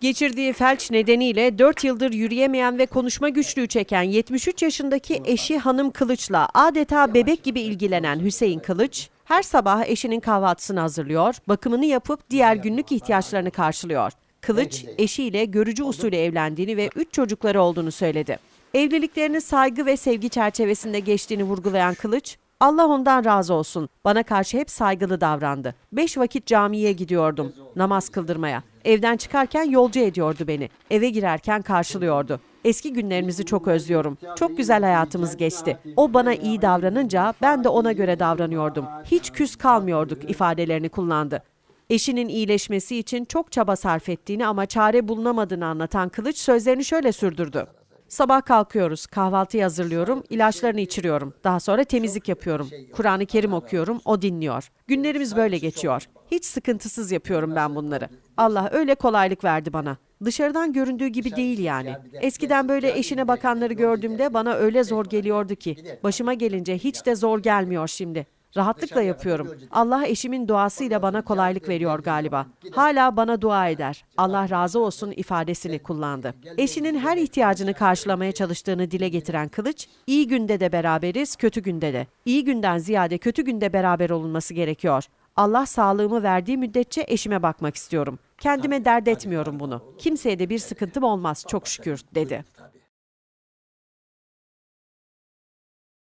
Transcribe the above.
Geçirdiği felç nedeniyle 4 yıldır yürüyemeyen ve konuşma güçlüğü çeken 73 yaşındaki eşi Hanım Kılıç'la adeta bebek gibi ilgilenen Hüseyin Kılıç, her sabah eşinin kahvaltısını hazırlıyor, bakımını yapıp diğer günlük ihtiyaçlarını karşılıyor. Kılıç, eşiyle görücü usulü evlendiğini ve 3 çocukları olduğunu söyledi. Evliliklerinin saygı ve sevgi çerçevesinde geçtiğini vurgulayan Kılıç, Allah ondan razı olsun. Bana karşı hep saygılı davrandı. Beş vakit camiye gidiyordum namaz kıldırmaya. Evden çıkarken yolcu ediyordu beni. Eve girerken karşılıyordu. Eski günlerimizi çok özlüyorum. Çok güzel hayatımız geçti. O bana iyi davranınca ben de ona göre davranıyordum. Hiç küs kalmıyorduk ifadelerini kullandı. Eşinin iyileşmesi için çok çaba sarf ettiğini ama çare bulunamadığını anlatan Kılıç sözlerini şöyle sürdürdü. Sabah kalkıyoruz, kahvaltıyı hazırlıyorum, ilaçlarını içiriyorum. Daha sonra temizlik yapıyorum. Kur'an-ı Kerim okuyorum, o dinliyor. Günlerimiz böyle geçiyor. Hiç sıkıntısız yapıyorum ben bunları. Allah öyle kolaylık verdi bana. Dışarıdan göründüğü gibi değil yani. Eskiden böyle eşine bakanları gördüğümde bana öyle zor geliyordu ki. Başıma gelince hiç de zor gelmiyor şimdi. Rahatlıkla yapıyorum. Allah eşimin duasıyla bana kolaylık veriyor galiba. Hala bana dua eder. Allah razı olsun ifadesini kullandı. Eşinin her ihtiyacını karşılamaya çalıştığını dile getiren Kılıç, iyi günde de beraberiz, kötü günde de. İyi günden ziyade kötü günde beraber olunması gerekiyor. Allah sağlığımı verdiği müddetçe eşime bakmak istiyorum. Kendime dert etmiyorum bunu. Kimseye de bir sıkıntım olmaz çok şükür dedi.